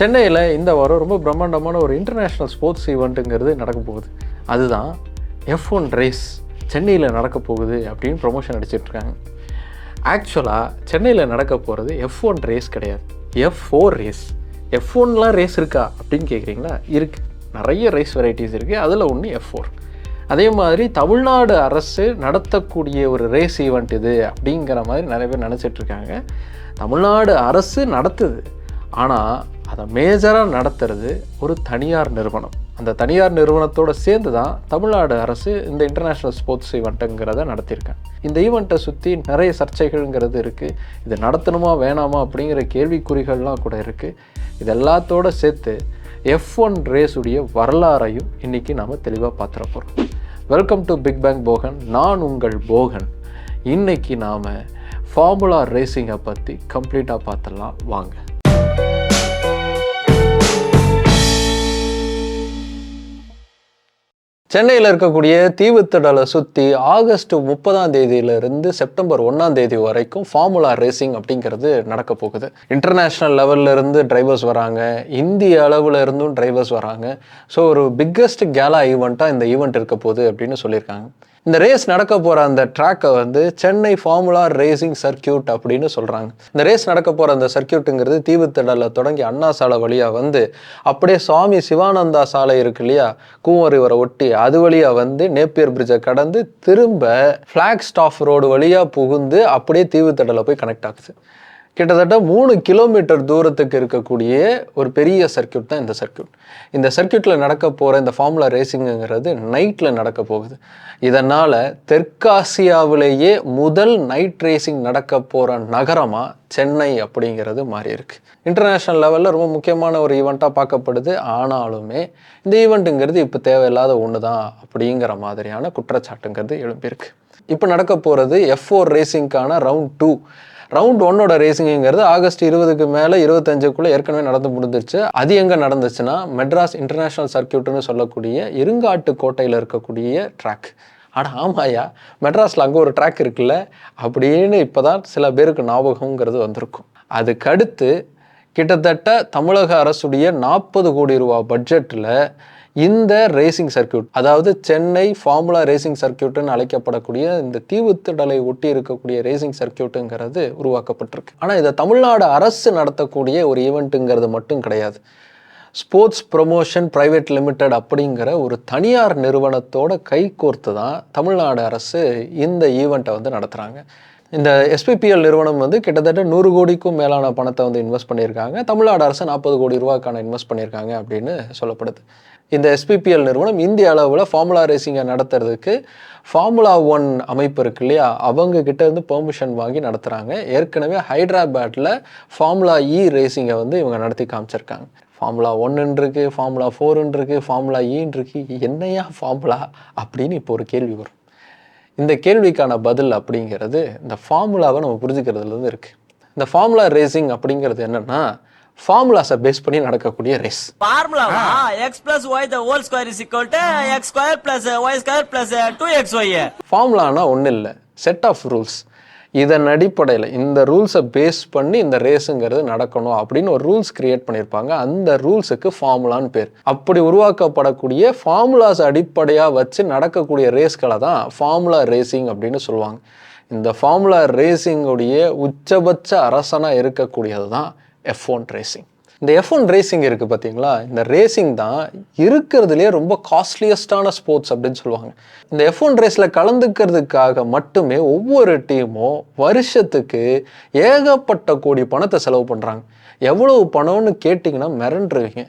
சென்னையில் இந்த வாரம் ரொம்ப பிரம்மாண்டமான ஒரு இன்டர்நேஷ்னல் ஸ்போர்ட்ஸ் ஈவெண்ட்டுங்கிறது நடக்க போகுது. அதுதான் எஃப் ஒன் ரேஸ் சென்னையில் நடக்க போகுது அப்படின்னு ப்ரொமோஷன் அடிச்சிட்ருக்காங்க ஆக்சுவலாக சென்னையில் நடக்க போகிறது எஃப் ஒன் ரேஸ் கிடையாது. எஃப் ஃபோர் ரேஸ் எஃப் ஒன்லாம் ரேஸ் இருக்கா அப்படின்னு கேட்குறீங்களா இருக்குது நிறைய ரேஸ் வெரைட்டிஸ் இருக்குது அதில் ஒன்று எஃப் ஃபோர் அதே மாதிரி தமிழ்நாடு அரசு நடத்தக்கூடிய ஒரு ரேஸ் ஈவெண்ட் இது அப்படிங்கிற மாதிரி நிறைய பேர் நினச்சிட்டு இருக்காங்க. தமிழ்நாடு அரசு நடத்துது. ஆனால் அதை மேஜராக நடத்துறது ஒரு தனியார் நிறுவனம். அந்த தனியார் நிறுவனத்தோடு சேர்ந்து தான் தமிழ்நாடு அரசு இந்த இன்டர்நேஷ்னல் ஸ்போர்ட்ஸ் ஈவெண்ட்டுங்கிறத நடத்தியிருக்காங்க. இந்த ஈவெண்ட்டை சுற்றி நிறைய சர்ச்சைகள்ங்கிறது இருக்குது இது நடத்தணுமா வேணாமா அப்படிங்கிற கேள்விக்குறிகள்லாம் கூட இருக்குது இது சேர்த்து எஃப் ஒன் ரேஸுடைய வரலாறையும் இன்றைக்கி நாம் தெளிவாக பார்த்துட போகிறோம் welcome to Big Bang Bogan நான் உங்கள் போகன். இன்னைக்கு நாம் ஃபார்முலா ரேசிங்கை பற்றி கம்ப்ளீட்டாக பார்த்துடலாம். வாங்க. சென்னையில் இருக்கக்கூடிய தீவுத்திடலை சுற்றி ஆகஸ்ட் முப்பதாம் தேதியிலிருந்து செப்டம்பர் ஒன்றாம் தேதி வரைக்கும் ஃபார்முலா ரேசிங் அப்படிங்கிறது நடக்க போகுது. இன்டர்நேஷ்னல் லெவல்ல இருந்து டிரைவர்ஸ் வராங்க. இந்திய அளவில் இருந்தும் டிரைவர்ஸ் வராங்க. ஸோ ஒரு பிக்கஸ்ட் கேலா ஈவெண்ட்டாக இந்த ஈவெண்ட் இருக்க போகுது அப்படின்னு சொல்லியிருக்காங்க. இந்த ரேஸ் நடக்க போகிற அந்த ட்ராக்கை வந்து சென்னை ஃபார்முலா ரேசிங் சர்க்கியூட் அப்படின்னு சொல்கிறாங்க இந்த ரேஸ் நடக்க போகிற அந்த சர்க்கியூட்டுங்கிறது தீவுத்திடலில் தொடங்கி அண்ணா சாலை வழியாக வந்து அப்படியே சுவாமி சிவானந்தா சாலை இருக்கு இல்லையா? கூவரிவரை ஒட்டி அது வழியாக வந்து நேப்பியர் பிரிட்ஜை கடந்து திரும்ப ஃப்ளாக் ஸ்டாஃப் ரோடு வழியாக புகுந்து அப்படியே தீவுத்திடலில் போய் கனெக்ட் ஆகுது. கிட்டத்தட்ட மூணு கிலோமீட்டர் தூரத்துக்கு இருக்கக்கூடிய ஒரு பெரிய சர்க்கியூட் தான் இந்த சர்க்கியூட். இந்த சர்க்கியூட்டில் நடக்க போகிற இந்த ஃபார்முலா ரேசிங்குங்கிறது நைட்டில் நடக்க போகுது. இதனால் தெற்காசியாவிலேயே முதல் நைட் ரேசிங் நடக்க போகிற நகரமாக சென்னை அப்படிங்கிறது மாறி இருக்கு இன்டர்நேஷ்னல் லெவலில் ரொம்ப முக்கியமான ஒரு ஈவெண்ட்டாக பார்க்கப்படுது. ஆனாலுமே இந்த ஈவெண்ட்டுங்கிறது இப்போ தேவையில்லாத ஒன்று தான் அப்படிங்கிற மாதிரியான குற்றச்சாட்டுங்கிறது எழும்பியிருக்கு. இப்போ நடக்க போகிறது எஃப் ஃபோர் ரேசிங்க்கான ரவுண்ட் டூ ரவுண்ட் ஒன்னோட ரேசிங்கிறது ஆகஸ்ட் இருபதுக்கு மேலே இருபத்தஞ்சுக்குள்ளே ஏற்கனவே நடந்து முடிஞ்சிருச்சு. அது எங்கே நடந்துச்சுன்னா மெட்ராஸ் இன்டர்நேஷ்னல் சர்க்கியூட்னு சொல்லக்கூடிய இருங்காட்டு கோட்டையில் இருக்கக்கூடிய ட்ராக் ஆனால் ஆமாயா மெட்ராஸில் அங்கே ஒரு ட்ராக் இருக்குல்ல அப்படின்னு இப்போ தான் சில பேருக்கு ஞாபகங்கிறது வந்திருக்கும். அதுக்கடுத்து கிட்டத்தட்ட தமிழக அரசுடைய நாற்பது கோடி ரூபா பட்ஜெட்டில் இந்த ரேசிங் சர்க்கியூட் அதாவது சென்னை ஃபார்முலா ரேசிங் சர்க்கியூட்னு அழைக்கப்படக்கூடிய இந்த தீவுத்திடலை ஒட்டி இருக்கக்கூடிய ரேசிங் சர்க்கியூட்டுங்கிறது உருவாக்கப்பட்டிருக்கு. ஆனால் இதை தமிழ்நாடு அரசு நடத்தக்கூடிய ஒரு ஈவெண்ட்டுங்கிறது மட்டும் கிடையாது. ஸ்போர்ட்ஸ் ப்ரொமோஷன் ப்ரைவேட் லிமிடெட் அப்படிங்கிற ஒரு தனியார் நிறுவனத்தோட கை கோர்த்து தான் தமிழ்நாடு அரசு இந்த ஈவெண்ட்டை வந்து நடத்துகிறாங்க இந்த எஸ்பிபிஎல் நிறுவனம் வந்து கிட்டத்தட்ட நூறு கோடிக்கும் மேலான பணத்தை வந்து இன்வெஸ்ட் பண்ணியிருக்காங்க. தமிழ்நாடு அரசு நாற்பது கோடி ரூபாய்க்கான இன்வெஸ்ட் பண்ணியிருக்காங்க அப்படின்னு சொல்லப்படுது. இந்த எஸ்பிபிஎல் நிறுவனம் இந்திய அளவில் ஃபார்முலா ரேசிங்கை நடத்துறதுக்கு ஃபார்முலா ஒன் அமைப்பு இருக்கு இல்லையா? அவங்க கிட்ட இருந்து பெர்மிஷன் வாங்கி நடத்துகிறாங்க ஏற்கனவே ஹைதராபாத்தில் ஃபார்முலா இ e ரேசிங்கை வந்து இவங்க நடத்தி காமிச்சிருக்காங்க. ஃபார்முலா ஒன்றுன்னு ஃபார்முலா ஃபோருன்னு ஃபார்முலா ஈன்னு என்னையா ஃபார்முலா அப்படின்னு இப்போ ஒரு கேள்வி வரும். இந்த கேள்விக்கான பதில் அப்படிங்கிறது இந்த ஃபார்முலாவை நம்ம புரிஞ்சுக்கிறதுலேருந்து இருக்குது இந்த ஃபார்முலா ரேசிங் அப்படிங்கிறது என்னென்னா ஃபார்முலாஸை பேஸ் பண்ணி நடக்கக்கூடிய race ஃபார்முலாவா X plus Y the whole square is equal to X square plus Y square plus two X Y ஃபார்முலானா ஒன்றும் இல்லை. செட் ஆஃப் ரூல்ஸ் இதன் அடிப்படையில் இந்த ரூல்ஸை பேஸ் பண்ணி இந்த ரேஸுங்கிறது நடக்கணும் அப்படின்னு ஒரு ரூல்ஸ் கிரியேட் பண்ணியிருப்பாங்க. அந்த ரூல்ஸுக்கு ஃபார்முலான்னு பேர். அப்படி உருவாக்கப்படக்கூடிய ஃபார்முலாஸ் அடிப்படையாக வச்சு நடக்கக்கூடிய ரேஸ்களை தான் ஃபார்முலா ரேசிங் அப்படின்னு சொல்லுவாங்க. இந்த ஃபார்முலா ரேசிங்குடைய உச்சபட்ச அரசனாக இருக்கக்கூடியது தான் எஃப் ஒன் ரேசிங் இந்த எஃப் ஒன் ரேசிங் இருக்குது பார்த்தீங்களா இந்த ரேசிங் தான் இருக்கிறதுலே ரொம்ப காஸ்ட்லியஸ்டான ஸ்போர்ட்ஸ் அப்படின்னு சொல்லுவாங்க. இந்த எஃப் ஒன் ரேஸில் கலந்துக்கிறதுக்காக மட்டுமே ஒவ்வொரு டீமும் வருஷத்துக்கு ஏகப்பட்ட கோடி பணத்தை செலவு பண்ணுறாங்க எவ்வளவு பணம்னு கேட்டிங்கன்னா மிரண்டுருவீங்க.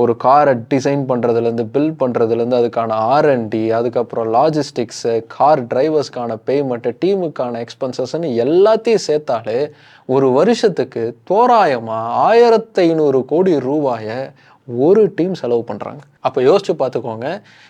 ஒரு காரை டிசைன் பண்ணுறதுலேருந்து பில்ட் பண்ணுறதுலேருந்து அதுக்கான ஆர்என்டி அதுக்கப்புறம் லாஜிஸ்டிக்ஸு கார் டிரைவர்ஸ்க்கான பேமெண்ட்டு டீமுக்கான எக்ஸ்பென்சஸ்ன்னு எல்லாத்தையும் சேர்த்தாலே ஒரு வருஷத்துக்கு தோராயமாக ஆயிரத்தி ஐநூறு கோடி ரூபாயை ஒரு டீம் செலவு பண்ணுறாங்க அப்போ யோசிச்சு பார்த்துக்கோங்க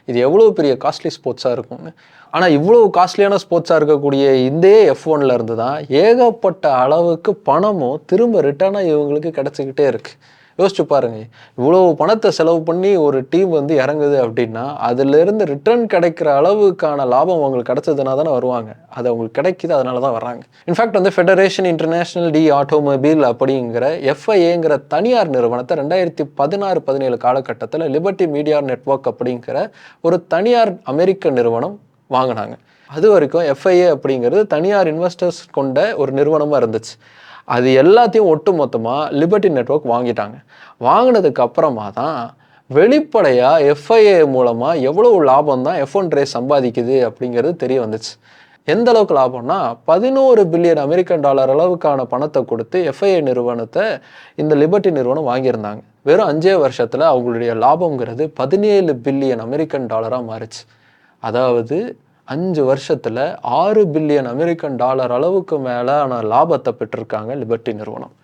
இது எவ்வளோ பெரிய காஸ்ட்லி ஸ்போர்ட்ஸாக இருக்கும்னு. ஆனால் இவ்வளோ காஸ்ட்லியான ஸ்போர்ட்ஸாக இருக்கக்கூடிய இதே எஃப் ஒன்ல இருந்து தான் ஏகப்பட்ட அளவுக்கு பணமும் திரும்ப ரிட்டர்னாக இவங்களுக்கு கிடச்சிக்கிட்டே இருக்குது யோசிச்சு பாருங்க. இவ்வளோ பணத்தை செலவு பண்ணி ஒரு டீம் வந்து இறங்குது அப்படின்னா அதுலேருந்து ரிட்டர்ன் கிடைக்கிற அளவுக்கான லாபம் அவங்களுக்கு கிடைச்சதுனா தானே வருவாங்க. அது அவங்களுக்கு கிடைக்குது அதனால தான் வர்றாங்க. இன்ஃபேக்ட் வந்து ஃபெடரேஷன் இன்டர்நேஷனல் டி ஆட்டோமொபைல் அப்படிங்கிற எஃப்ஐஏங்கிற தனியார் நிறுவனத்தை ரெண்டாயிரத்தி பதினாறு பதினேழு காலகட்டத்தில் லிபர்ட்டி மீடியா நெட்வொர்க் அப்படிங்கிற ஒரு தனியார் அமெரிக்க நிறுவனம் வாங்கினாங்க. அது வரைக்கும் எஃப்ஐஏ அப்படிங்கிறது தனியார் இன்வெஸ்டர்ஸ் கொண்ட ஒரு நிறுவனமாக இருந்துச்சு. அது எல்லாத்தையும் ஒட்டு மொத்தமாக லிபர்ட்டி நெட்வொர்க் வாங்கிட்டாங்க. வாங்கினதுக்கு அப்புறமா தான் வெளிப்படையாக எஃப்ஐஏ மூலமாக எவ்வளோ லாபம் தான் எஃப் ஒன் ரேஸ் சம்பாதிக்குது அப்படிங்கிறது தெரிய வந்துச்சு. எந்த அளவுக்கு லாபம்னா பதினோரு பில்லியன் அமெரிக்கன் டாலர் அளவுக்கான பணத்தை கொடுத்து எஃப்ஐஏ நிறுவனத்தை இந்த லிபர்ட்டி நிறுவனம் வாங்கியிருந்தாங்க. வெறும் அஞ்சே வருஷத்தில் அவங்களுடைய லாபங்கிறது பதினேழு பில்லியன் அமெரிக்கன் டாலராக மாறுச்சு. அதாவது அஞ்சு வருஷத்தில் ஆறு பில்லியன் அமெரிக்கன் டாலர் அளவுக்கு மேலான லாபத்தை பெற்றிருக்காங்க லிபர்ட்டி நிறுவனம்.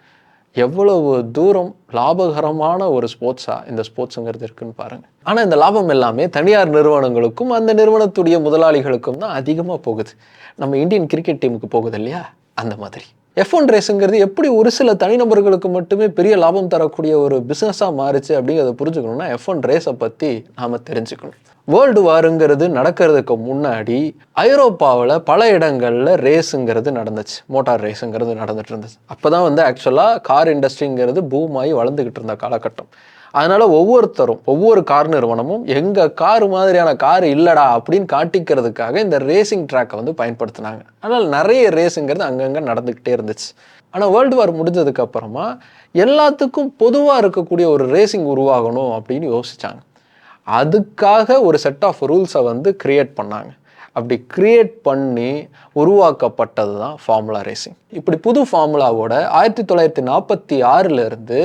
எவ்வளவு தூரம் லாபகரமான ஒரு ஸ்போர்ட்ஸாக இந்த ஸ்போர்ட்ஸுங்கிறது இருக்குன்னு பாருங்கள் ஆனால் இந்த லாபம் எல்லாமே தனியார் நிறுவனங்களுக்கும் அந்த நிறுவனத்துடைய முதலாளிகளுக்கும் தான் அதிகமாக போகுது. நம்ம இந்தியன் கிரிக்கெட் டீமுக்கு போகுது இல்லையா? அந்த மாதிரி. எஃப் ஒன் ரேஸுங்கிறது எப்படி ஒரு சில தனிநபர்களுக்கு மட்டுமே பெரிய லாபம் தரக்கூடிய ஒரு பிஸ்னஸாக மாறுச்சு அப்படிங்கிறத புரிஞ்சுக்கணும்னா எஃப் ஒன் ரேஸை பற்றி நாம் தெரிஞ்சுக்கணும். வேர்ல்டு வாருங்கிறது நடக்கிறதுக்கு முன்னாடி ஐரோப்பாவில் பல இடங்களில் ரேஸுங்கிறது நடந்துச்சு. மோட்டார் ரேஸுங்கிறது நடந்துட்டு இருந்துச்சு. அப்போ தான் வந்து ஆக்சுவலாக கார் இண்டஸ்ட்ரிங்கிறது பூமாயி வளர்ந்துக்கிட்டு இருந்த காலகட்டம். அதனால் ஒவ்வொருத்தரும் ஒவ்வொரு கார் நிறுவனமும் எங்கள் கார் மாதிரியான கார் இல்லைடா அப்படின்னு காட்டிக்கிறதுக்காக இந்த ரேசிங் ட்ராக்கை வந்து பயன்படுத்தினாங்க. அதனால் நிறைய ரேஸுங்கிறது அங்கங்கே நடந்துக்கிட்டே இருந்துச்சு. ஆனால் வேர்ல்டு வார் முடிஞ்சதுக்கு அப்புறமா எல்லாத்துக்கும் பொதுவாக இருக்கக்கூடிய ஒரு ரேசிங் உருவாகணும் அப்படின்னு யோசிச்சாங்க. அதுக்காக ஒரு செட் ஆஃப் ரூல்ஸை வந்து கிரியேட் பண்ணாங்க. அப்படி கிரியேட் பண்ணி உருவாக்கப்பட்டது தான் ஃபார்முலா ரேசிங் இப்படி புது ஃபார்முலாவோட ஆயிரத்தி தொள்ளாயிரத்தி நாற்பத்தி ஆறிலிருந்து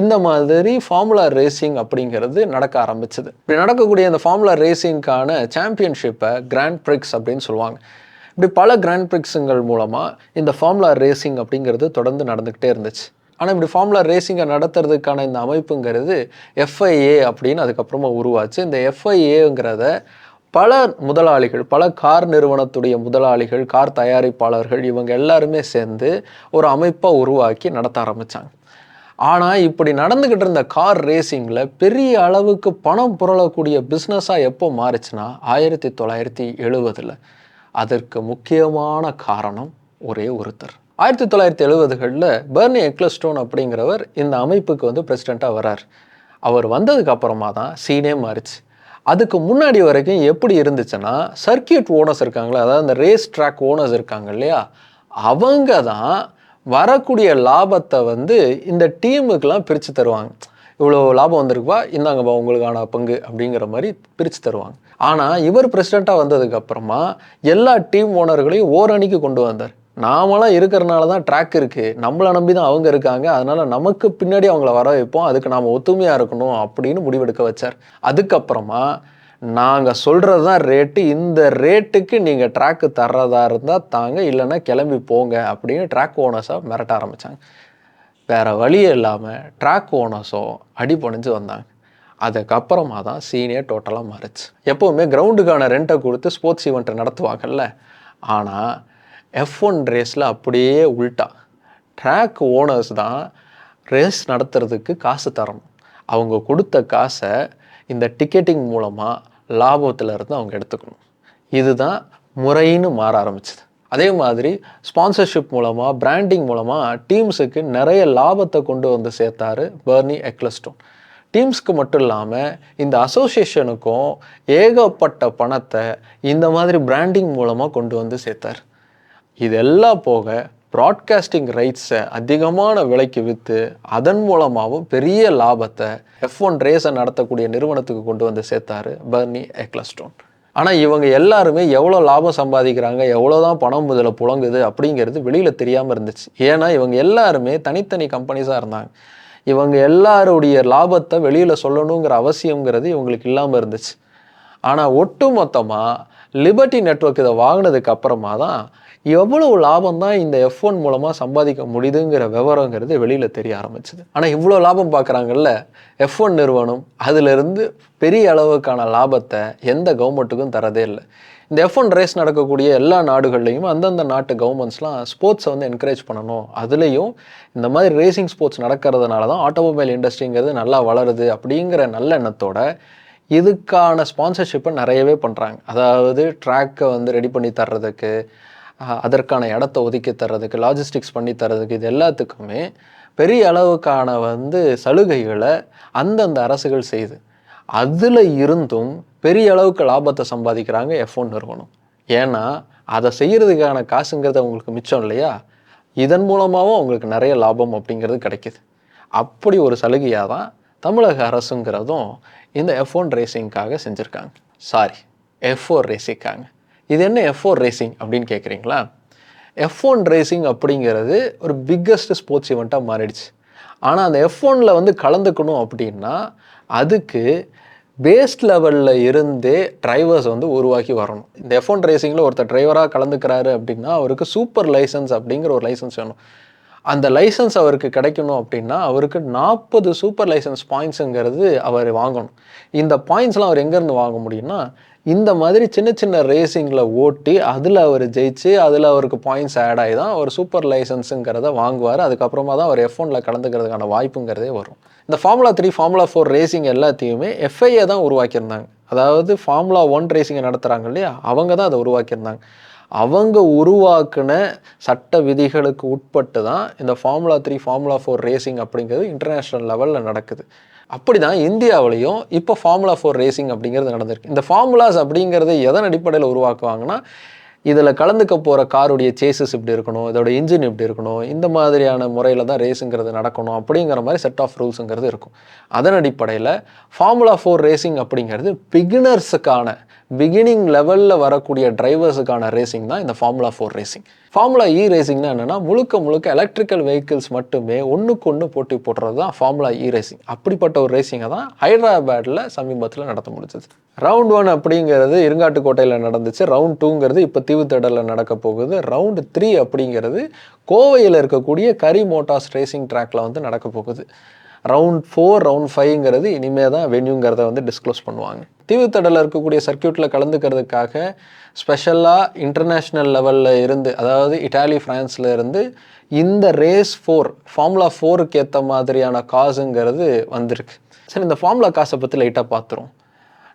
இந்த மாதிரி ஃபார்முலா ரேசிங் அப்படிங்கிறது நடக்க ஆரம்பிச்சது. இப்படி நடக்கக்கூடிய இந்த ஃபார்முலா ரேசிங்க்கான சாம்பியன்ஷிப்பை கிராண்ட் பிரிக்ஸ் அப்படின்னு சொல்லுவாங்க. இப்படி பல கிராண்ட் பிரிக்ஸுங்கள் மூலமாக இந்த ஃபார்முலா ரேசிங் அப்படிங்கிறது தொடர்ந்து நடந்துக்கிட்டே இருந்துச்சு. ஆனால் இப்படி ஃபார்முலா ரேசிங்கை நடத்துறதுக்கான இந்த அமைப்புங்கிறது எஃப்ஐஏ அப்படின்னு அதுக்கப்புறமா உருவாச்சு. இந்த எஃப்ஐஏங்கிறத பல முதலாளிகள் பல கார் நிறுவனத்துடைய முதலாளிகள் கார் தயாரிப்பாளர்கள் இவங்க எல்லாருமே சேர்ந்து ஒரு அமைப்பாக உருவாக்கி நடத்த ஆரம்பித்தாங்க ஆனால் இப்படி நடந்துக்கிட்டு இருந்த கார் ரேசிங்கில் பெரிய அளவுக்கு பணம் புரளக்கூடிய பிஸ்னஸாக எப்போ மாறுச்சுன்னா ஆயிரத்தி தொள்ளாயிரத்தி எழுபதில் அதற்கு முக்கியமான காரணம் ஒரே ஒருத்தர். ஆயிரத்தி தொள்ளாயிரத்தி எழுபதுகளில் பெர்னி எக்லஸ்டோன் அப்படிங்கிறவர் இந்த அமைப்புக்கு வந்து பிரசிடெண்ட்டாக வரார் அவர் வந்ததுக்கு அப்புறமா தான் சீனே மாறிச்சு. அதுக்கு முன்னாடி வரைக்கும் எப்படி இருந்துச்சுன்னா சர்க்கியூட் ஓனர்ஸ் இருக்காங்களே அதாவது அந்த ரேஸ் ட்ராக் ஓனர்ஸ் இருக்காங்க இல்லையா? அவங்க தான் வரக்கூடிய லாபத்தை வந்து இந்த டீமுக்கெலாம் பிரித்து தருவாங்க. இவ்வளோ லாபம் வந்திருக்குப்பா இந்தாங்கப்பா உங்களுக்கான பங்கு அப்படிங்கிற மாதிரி பிரித்து தருவாங்க. ஆனால் இவர் பிரசிடெண்ட்டாக வந்ததுக்கப்புறமா எல்லா டீம் ஓனர்களையும் ஓரணிக்கு கொண்டு வந்தார். நாமளாம் இருக்கிறனால தான் ட்ராக் இருக்குது நம்மளை நம்பி தான் அவங்க இருக்காங்க. அதனால் நமக்கு பின்னாடி அவங்கள வர வைப்போம். அதுக்கு நாம் ஒத்துமையாக இருக்கணும் அப்படின்னு முடிவெடுக்க வச்சார். அதுக்கப்புறமா நாங்கள் சொல்கிறது தான் ரேட்டு இந்த ரேட்டுக்கு நீங்கள் ட்ராக்கு தர்றதா இருந்தால் தாங்க இல்லைன்னா கிளம்பி போங்க அப்படின்னு ட்ராக் ஓனர்ஸாக மிரட்ட ஆரம்பித்தாங்க வேறு வழியே இல்லாமல் ட்ராக் ஓனர்ஸும் அடிபணிஞ்சு வந்தாங்க. அதுக்கப்புறமா தான் சீனியர் டோட்டலாக மாறிச்சு. எப்போவுமே கிரவுண்டுக்கான ரெண்ட்டை கொடுத்து ஸ்போர்ட்ஸ் ஈவெண்ட்டை நடத்துவாங்கல்ல. ஆனால் எஃப் ஒன் ரேஸில் அப்படியே உல்ட்டா. ட்ராக் ஓனர்ஸ் தான் ரேஸ் நடத்துறதுக்கு காசு தரணும். அவங்க கொடுத்த காசை இந்த டிக்கெட்டிங் மூலமாக லாபத்தில் இருந்து அவங்க எடுத்துக்கணும். இதுதான் முறைன்னு மாற ஆரம்பிச்சது. அதே மாதிரி ஸ்பான்சர்ஷிப் மூலமாக பிராண்டிங் மூலமாக டீம்ஸுக்கு நிறைய லாபத்தை கொண்டு வந்து சேர்த்தாரு பர்னி எக்லஸ்டோன் டீம்ஸ்க்கு மட்டும் இல்லாமல் இந்த அசோசியேஷனுக்கும் ஏகப்பட்ட பணத்தை இந்த மாதிரி பிராண்டிங் மூலமாக கொண்டு வந்து சேர்த்தார். இதெல்லாம் போக ப்ராட்காஸ்டிங் ரைட்ஸை அதிகமான விலைக்கு விற்று அதன் மூலமாகவும் பெரிய லாபத்தை எஃப் ஒன் ரேஸை நடத்தக்கூடிய நிறுவனத்துக்கு கொண்டு வந்து சேர்த்தாரு பர்னி எக்லஸ்டோன் ஆனால் இவங்க எல்லாருமே எவ்வளோ லாபம் சம்பாதிக்கிறாங்க எவ்வளோ தான் பணம் இதில் புழங்குது அப்படிங்கிறது வெளியில் தெரியாமல் இருந்துச்சு. ஏன்னா இவங்க எல்லாருமே தனித்தனி கம்பெனிஸாக இருந்தாங்க. இவங்க எல்லாருடைய லாபத்தை வெளியில் சொல்லணுங்கிற அவசியங்கிறது இவங்களுக்கு இல்லாமல் இருந்துச்சு. ஆனால் ஒட்டு மொத்தமாக லிபர்ட்டி நெட்வொர்க் இதை வாங்கினதுக்கு அப்புறமா தான் எவ்வளவு லாபம் தான் இந்த எஃப் ஒன் மூலமாக சம்பாதிக்க முடியுதுங்கிற விவரங்கிறது வெளியில் தெரிய ஆரம்பிச்சுது. ஆனால் இவ்வளோ லாபம் பார்க்குறாங்கல்ல எஃப் ஒன் நிறுவனம் அதிலிருந்து பெரிய அளவுக்கான லாபத்தை எந்த கவர்மெண்ட்டுக்கும் தரதே இல்லை. இந்த எஃப் ஒன் ரேஸ் நடக்கக்கூடிய எல்லா நாடுகள்லையும் அந்தந்த நாட்டு கவர்மெண்ட்ஸ்லாம் ஸ்போர்ட்ஸை வந்து என்கரேஜ் பண்ணணும். அதுலேயும் இந்த மாதிரி ரேசிங் ஸ்போர்ட்ஸ் நடக்கிறதுனால தான் ஆட்டோமொபைல் இண்டஸ்ட்ரிங்கிறது நல்லா வளருது அப்படிங்கிற நல்ல எண்ணத்தோட இதுக்கான ஸ்பான்சர்ஷிப்பை நிறையவே பண்ணுறாங்க அதாவது ட்ராக்கை வந்து ரெடி பண்ணி தர்றதுக்கு அதற்கான இடத்த ஒதுக்கி தர்றதுக்கு லாஜிஸ்டிக்ஸ் பண்ணி தர்றதுக்கு இது எல்லாத்துக்குமே பெரிய அளவுக்கான வந்து சலுகைகளை அந்தந்த அரசுகள் செய்யுது அதில் இருந்தும் பெரிய அளவுக்கு லாபத்தை சம்பாதிக்கிறாங்க எஃப் ஒன் நிறுவனம். ஏன்னா அதை செய்கிறதுக்கான காசுங்கிறது அவங்களுக்கு மிச்சம் இல்லையா? இதன் மூலமாகவும் அவங்களுக்கு நிறைய லாபம் அப்படிங்கிறது கிடைக்கிது. அப்படி ஒரு சலுகையாக தான் தமிழக அரசுங்கிறதும் இந்த எஃப் ஒன் ரேசிங்காக செஞ்சுருக்காங்க. சாரி எஃப் ஃபோர் ரேசிங்காங்க இது என்ன எஃப் ஃபோர் ரேசிங் அப்படின்னு கேட்குறீங்களா எஃப் ஒன் ரேசிங் அப்படிங்கிறது ஒரு பிக்கஸ்ட் ஸ்போர்ட்ஸ் ஈவெண்ட்டாக மாறிடுச்சு. ஆனால் அந்த எஃப் ஒனில் வந்து கலந்துக்கணும் அப்படின்னா அதுக்கு பேஸ்ட் லெவலில் இருந்தே டிரைவர்ஸ் வந்து உருவாக்கி வரணும். இந்த எஃப் ஒன் ரேசிங்கில் ஒருத்தர் டிரைவராக கலந்துக்கிறாரு அப்படின்னா அவருக்கு சூப்பர் லைசன்ஸ் அப்படிங்கிற ஒரு லைசன்ஸ் வேணும். அந்த லைசன்ஸ் அவருக்கு கிடைக்கணும் அப்படின்னா அவருக்கு நாற்பது சூப்பர் லைசன்ஸ் பாயிண்ட்ஸுங்கிறது அவர் வாங்கணும். இந்த பாயிண்ட்ஸ்லாம் அவர் எங்கேருந்து வாங்க முடியும்னா இந்த மாதிரி சின்ன சின்ன ரேசிங்கில் ஓட்டி அதில் அவர் ஜெயிச்சு அதில் அவருக்கு பாயிண்ட்ஸ் ஆட் ஆகி தான் அவர் சூப்பர் லைசன்ஸுங்கிறத வாங்குவார். அதுக்கப்புறமா தான் அவர் எஃப் ஒனில் கலந்துக்கிறதுக்கான வாய்ப்புங்கிறதே வரும். இந்த formula three formula four racing எல்லாத்தையுமே எஃப்ஐஏ தான் உருவாக்கியிருந்தாங்க. அதாவது ஃபார்முலா ஒன் ரேசிங்கை நடத்துகிறாங்க இல்லையா? அவங்க தான் அதை உருவாக்கியிருந்தாங்க. அவங்க உருவாக்கின சட்ட விதிகளுக்கு உட்பட்டு தான் இந்த formula three formula four racing அப்படிங்கிறது இன்டர்நேஷ்னல் லெவலில் நடக்குது. அப்படி தான் இந்தியாவிலையும் இப்போ ஃபார்முலா ஃபோர் ரேசிங் அப்படிங்கிறது நடந்திருக்கு. இந்த ஃபார்முலாஸ் அப்படிங்கிறது எதன் அடிப்படையில் உருவாக்குவாங்கன்னா இதில் கலந்துக்க போகிற காருடைய சேசஸ் இப்படி இருக்கணும் இதோட இன்ஜின் இப்படி இருக்கணும் இந்த மாதிரியான முறையில் தான் ரேஸுங்கிறது நடக்கணும் அப்படிங்கிற மாதிரி செட் ஆஃப் ரூல்ஸுங்கிறது இருக்கும். அதன் அடிப்படையில் ஃபார்முலா ஃபோர் ரேசிங் அப்படிங்கிறது பிகினர்ஸுக்கான பிகினிங் லெவலில் வரக்கூடிய டிரைவர்ஸுக்கான ரேசிங் தான் இந்த formula four racing formula E e ரேசிங்னா என்னென்னா முழுக்க முழுக்க எலக்ட்ரிக்கல் வெஹிக்கிள்ஸ் மட்டுமே ஒன்றுக்கு ஒன்று போட்டி போடுறது தான் ஃபார்முலா இ e ரேசிங் அப்படிப்பட்ட ஒரு ரேசிங்கை தான் ஹைதராபாத்தில் சமீபத்தில் நடத்த முடிஞ்சது. ரவுண்ட் ஒன் அப்படிங்கிறது இருங்காட்டுக்கோட்டையில் நடந்துச்சு. ரவுண்ட் டூங்கிறது இப்போ தீவுத்தடலில் நடக்க போகுது. ரவுண்ட் த்ரீ அப்படிங்கிறது கோவையில் இருக்கக்கூடிய கரி மோட்டார்ஸ் ரேசிங் ட்ராக்ல வந்து நடக்க போகுது. ரவுண்ட் ஃபோர் ரவுண்ட் ஃபைவ்ங்கிறது இனிமேல் தான் வென்யூங்கிறத வந்து டிஸ்க்ளோஸ் பண்ணுவாங்க. தீவுத்தடலில் இருக்கக்கூடிய சர்க்கியூட்டில் கலந்துக்கிறதுக்காக ஸ்பெஷலாக இன்டர்நேஷ்னல் லெவலில் இருந்து அதாவது இட்டாலி ஃப்ரான்ஸில் இருந்து இந்த ரேஸ் ஃபோர் ஃபார்முலா ஃபோருக்கு ஏற்ற மாதிரியான காசுங்கிறது வந்திருக்கு. சரி இந்த ஃபார்முலா காசை பற்றி லைட்டாக பார்த்துரும்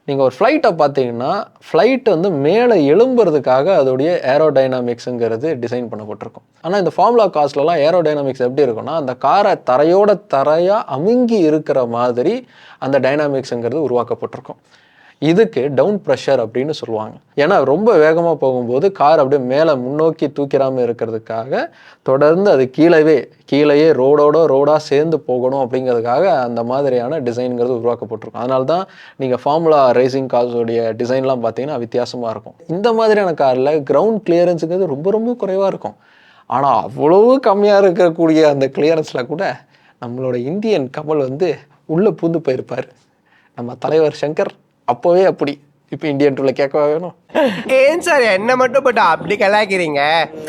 நீங்கள் ஒரு ஃப்ளைட்டை பார்த்தீங்கன்னா ஃப்ளைட் வந்து மேலே எழும்புறதுக்காக அதோடைய ஏரோடைனாமிக்ஸுங்கிறது டிசைன் பண்ணப்பட்டிருக்கும். ஆனால் இந்த ஃபார்முலா காஸ்ட்லலாம் ஏரோடைனாமிக்ஸ் எப்படி இருக்குன்னா அந்த காரை தரையோட தரையாக அமுங்கி இருக்கிற மாதிரி அந்த டைனாமிக்ஸுங்கிறது உருவாக்கப்பட்டிருக்கும். இதுக்கு டவுன் ப்ரெஷர் அப்படின்னு சொல்லுவாங்க. ஏன்னா ரொம்ப வேகமாக போகும்போது கார் அப்படியே மேலே முன்னோக்கி தூக்கிடாமல் இருக்கிறதுக்காக தொடர்ந்து அது கீழவே கீழேயே ரோடோட ரோடாக சேர்ந்து போகணும் அப்படிங்கிறதுக்காக அந்த மாதிரியான டிசைனுங்கிறது உருவாக்கப்பட்டிருக்கும். அதனால தான் நீங்கள் ஃபார்முலா ரேசிங் கார்ஸோடைய டிசைன்லாம் பார்த்தீங்கன்னா வித்தியாசமாக இருக்கும். இந்த மாதிரியான காரில் கிரவுண்ட் கிளியரன்ஸுங்கிறது ரொம்ப ரொம்ப குறைவாக இருக்கும். ஆனால் அவ்வளவு கம்மியாக இருக்கக்கூடிய அந்த கிளியரன்ஸில் கூட நம்மளோட இந்தியன் கமல் வந்து உள்ளே பூந்து போயிருப்பார். நம்ம தலைவர் சங்கர் அப்போவே அப்படி. இப்போ இந்தியன் டூவில் கேட்கவா வேணும்? ஏன் சார் என்ன மட்டும் போட்டு அப்படி கலாய்க்கிறீங்க?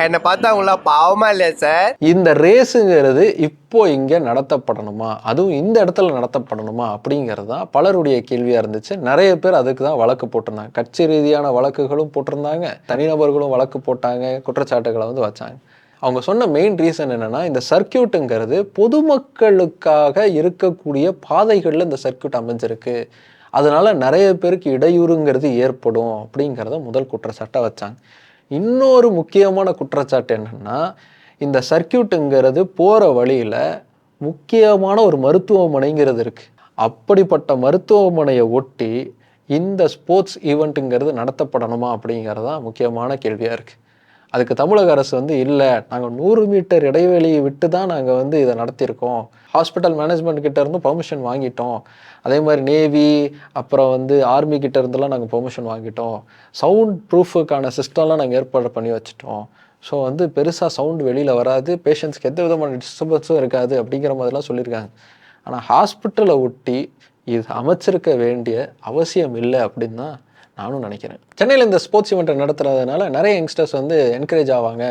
என்னை பார்த்தா உங்களா பாவமா இல்லையா சார் இந்த ரேஸுங்கிறது இப்போ இங்கே நடத்தப்படணுமா? அதுவும் இந்த இடத்துல நடத்தப்படணுமா? அப்படிங்கிறது தான் பலருடைய கேள்வியாக இருந்துச்சு. நிறைய பேர் அதுக்கு தான் வழக்கு போட்டிருந்தாங்க. கட்சி ரீதியான வழக்குகளும் போட்டிருந்தாங்க. தனிநபர்களும் வழக்கு போட்டாங்க. குற்றச்சாட்டுகளை வந்து வச்சாங்க. அவங்க சொன்ன மெயின் ரீசன் என்னன்னா இந்த சர்க்கியூட்டுங்கிறது பொதுமக்களுக்காக இருக்கக்கூடிய பாதைகளில் இந்த சர்க்கியூட் அமைஞ்சிருக்கு. அதனால் நிறைய பேருக்கு இடையூறுங்கிறது ஏற்படும் அப்படிங்கிறத முதல் குற்றச்சாட்டை வச்சாங்க. இன்னொரு முக்கியமான குற்றச்சாட்டு என்னென்னா இந்த சர்க்கியூட்டுங்கிறது போகிற வழியில் முக்கியமான ஒரு மருத்துவமனைங்கிறது இருக்குது அப்படிப்பட்ட மருத்துவமனையை ஒட்டி இந்த ஸ்போர்ட்ஸ் ஈவெண்ட்டுங்கிறது நடத்தப்படணுமா அப்படிங்கிறது தான் முக்கியமான கேள்வியாக இருக்குது அதுக்கு தமிழக அரசு வந்து இல்லை நாங்கள் நூறு மீட்டர் இடைவெளியை விட்டு தான் நாங்கள் வந்து இதை நடத்தியிருக்கோம். ஹாஸ்பிட்டல் மேனேஜ்மெண்ட் கிட்டேருந்து பர்மிஷன் வாங்கிட்டோம். அதே மாதிரி நேவி அப்புறம் வந்து ஆர்மி கிட்ட இருந்தெல்லாம் நாங்கள் பெர்மிஷன் வாங்கிட்டோம். சவுண்ட் ப்ரூஃபுக்கான சிஸ்டம்லாம் நாங்கள் ஏற்பாடு பண்ணி வச்சுட்டோம். ஸோ வந்து பெருசாக சவுண்ட் வெளியில் வராது. பேஷண்ட்ஸ்க்கு எந்த விதமான டிஸ்டர்பன்ஸும் இருக்காது அப்படிங்கிற மாதிரிலாம் சொல்லியிருக்காங்க. ஆனால் ஹாஸ்பிட்டலை ஒட்டி இது அமைச்சிருக்க வேண்டிய அவசியம் இல்லை அப்படின்னு தான் நானும் நினைக்கிறேன். சென்னையில் இந்த ஸ்போர்ட்ஸ் ஈவெண்ட்டை நடத்துறதுனால நிறைய யங்ஸ்டர்ஸ் வந்து என்கரேஜ் ஆவாங்க.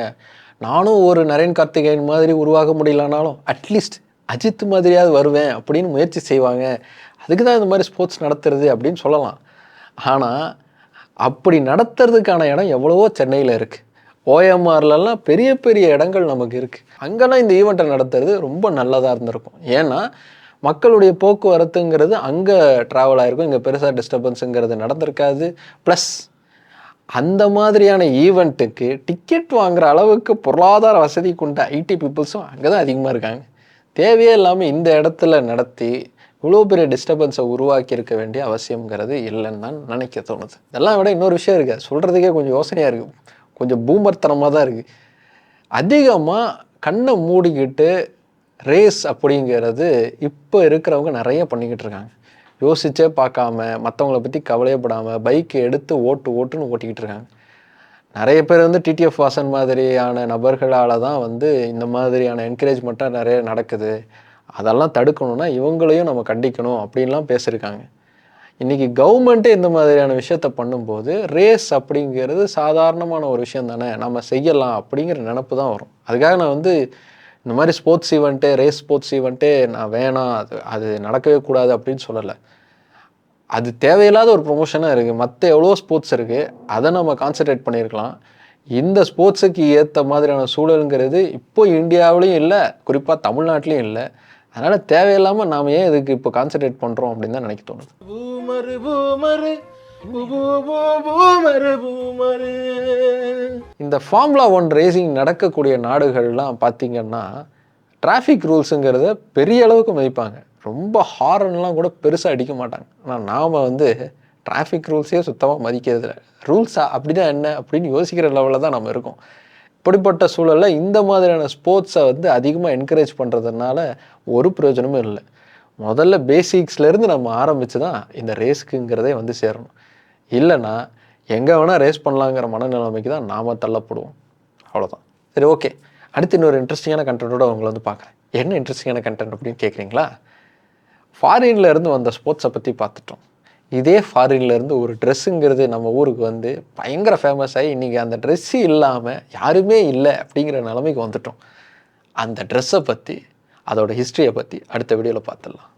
நானும் ஒரு நரேன் கார்த்திகேயன் மாதிரி உருவாக முடியலனாலும் அட்லீஸ்ட் அஜித் மாதிரியாவது வருவேன் அப்படின்னு முயற்சி செய்வாங்க. அதுக்கு தான் இந்த மாதிரி ஸ்போர்ட்ஸ் நடத்துறது அப்படின்னு சொல்லலாம். ஆனால் அப்படி நடத்துறதுக்கான இடம் எவ்வளவோ சென்னையில் இருக்குது ஓஎம்ஆர்லலாம் பெரிய பெரிய இடங்கள் நமக்கு இருக்குது அங்கெல்லாம் இந்த ஈவெண்ட்டை நடத்துறது ரொம்ப நல்லதாக இருந்திருக்கும். ஏன்னா மக்களுடைய போக்குவரத்துங்கிறது அங்கே ட்ராவல் ஆகிருக்கும் இங்கே பெருசாக டிஸ்டர்பன்ஸுங்கிறது நடந்திருக்காது. ப்ளஸ் அந்த மாதிரியான ஈவெண்ட்டுக்கு டிக்கெட் வாங்குற அளவுக்கு பொருளாதார வசதி கொண்ட ஐடி பீப்புள்ஸும் அங்கே தான் அதிகமாக இருக்காங்க. தேவையே இல்லாமல் இந்த இடத்துல நடத்தி இவ்வளோ பெரிய டிஸ்டர்பன்ஸை உருவாக்கி இருக்க வேண்டிய அவசியங்கிறது இல்லைன்னு தான் நினைக்க தோணுது. இதெல்லாம் விட இன்னொரு விஷயம் இருக்குது சொல்கிறதுக்கே கொஞ்சம் யோசனையாக இருக்குது கொஞ்சம் பூமர்த்தனமாக தான் இருக்குது அதிகமாக கண்ணை மூடிக்கிட்டு ரேஸ் அப்படிங்கிறது இப்போ இருக்கிறவங்க நிறைய பண்ணிக்கிட்டு இருக்காங்க. யோசிச்சே பார்க்காம மற்றவங்கள பற்றி கவலையப்படாமல் பைக்கை எடுத்து ஓட்டு ஓட்டுன்னு ஓட்டிக்கிட்டு இருக்காங்க. நிறைய பேர் வந்து டிடிஎஃப் வாசன் மாதிரியான நபர்களால் தான் வந்து இந்த மாதிரியான என்கரேஜ்மெண்ட்டாக நிறைய நடக்குது. அதெல்லாம் தடுக்கணும்னா இவங்களையும் நம்ம கண்டிக்கணும் அப்படின்லாம் பேசியிருக்காங்க. இன்றைக்கி கவர்மெண்ட்டே இந்த மாதிரியான விஷயத்த பண்ணும்போது ரேஸ் அப்படிங்கிறது சாதாரணமான ஒரு விஷயம் தானே நம்ம செய்யலாம் அப்படிங்கிற நினப்பு தான் வரும். அதுக்காக நான் வந்து இந்த மாதிரி ஸ்போர்ட்ஸ் ஈவெண்ட்டு ரேஸ் ஸ்போர்ட்ஸ் ஈவெண்ட்டே நான் வேணாம் அது அது நடக்கவே கூடாது அப்படின்னு சொல்லலை. அது தேவையில்லாத ஒரு ப்ரொமோஷனாக இருக்குது மற்ற எவ்வளோ ஸ்போர்ட்ஸ் இருக்குது அதை நம்ம கான்சென்ட்ரேட் பண்ணியிருக்கலாம். இந்த ஸ்போர்ட்ஸுக்கு ஏற்ற மாதிரியான சூழலுங்கிறது இப்போ இந்தியாவிலையும் இல்லை குறிப்பாக தமிழ்நாட்டிலையும் இல்லை. அதனால் தேவையில்லாமல் நாம் ஏன் இதுக்கு இப்போ கான்சென்ட்ரேட் பண்ணுறோம் அப்படின்னு தான் நினைக்க தோணுது. இந்த ஃபார்முலா ஒன் ரேசிங் நடக்கக்கூடிய நாடுகள்லாம் பார்த்தீங்கன்னா டிராஃபிக் ரூல்ஸுங்கிறத பெரிய அளவுக்கு மதிப்பாங்க. ரொம்ப ஹாரன்லாம் கூட பெருசாக அடிக்க மாட்டாங்க. ஆனால் நாம் வந்து டிராஃபிக் ரூல்ஸே சுத்தமாக மதிக்கிறது இல்லை ரூல்ஸா அப்படிதான் என்ன அப்படின்னு யோசிக்கிற லெவலில் தான் நம்ம இருக்கோம். இப்படிப்பட்ட சூழலில் இந்த மாதிரியான ஸ்போர்ட்ஸை வந்து அதிகமாக என்கரேஜ் பண்ணுறதுனால ஒரு பிரயோஜனமும் இல்லை. முதல்ல பேசிக்ஸ்லேருந்து நம்ம ஆரம்பித்து தான் இந்த ரேஸ்க்குங்கிறதே வந்து சேரணும். இல்லைன்னா எங்கே வேணால் ரேஸ் பண்ணலாங்கிற மனநிலைமைக்கு தான் நாம் தள்ளப்படுவோம். அவ்வளோதான் சரி ஓகே அடுத்து இன்னொரு இன்ட்ரெஸ்டிங்கான கண்டென்ட்டோட உங்களை வந்து பார்க்குறேன். என்ன இன்ட்ரெஸ்டிங்கான கண்டென்ட் அப்படின்னு கேட்குறீங்களா ஃபாரின்லேருந்து வந்த ஸ்போர்ட்ஸை பற்றி பார்த்துட்டோம். இதே ஃபாரின்லேருந்து ஒரு ட்ரெஸ்ஸுங்கிறது நம்ம ஊருக்கு வந்து பயங்கர ஃபேமஸ் ஆகி இன்றைக்கி அந்த ட்ரெஸ்ஸு இல்லாமல் யாருமே இல்லை அப்படிங்கிற நிலைமைக்கு வந்துட்டோம். அந்த ட்ரெஸ்ஸை பற்றி அதோடய ஹிஸ்ட்ரியை பற்றி அடுத்த வீடியோவில் பார்த்துடலாம்.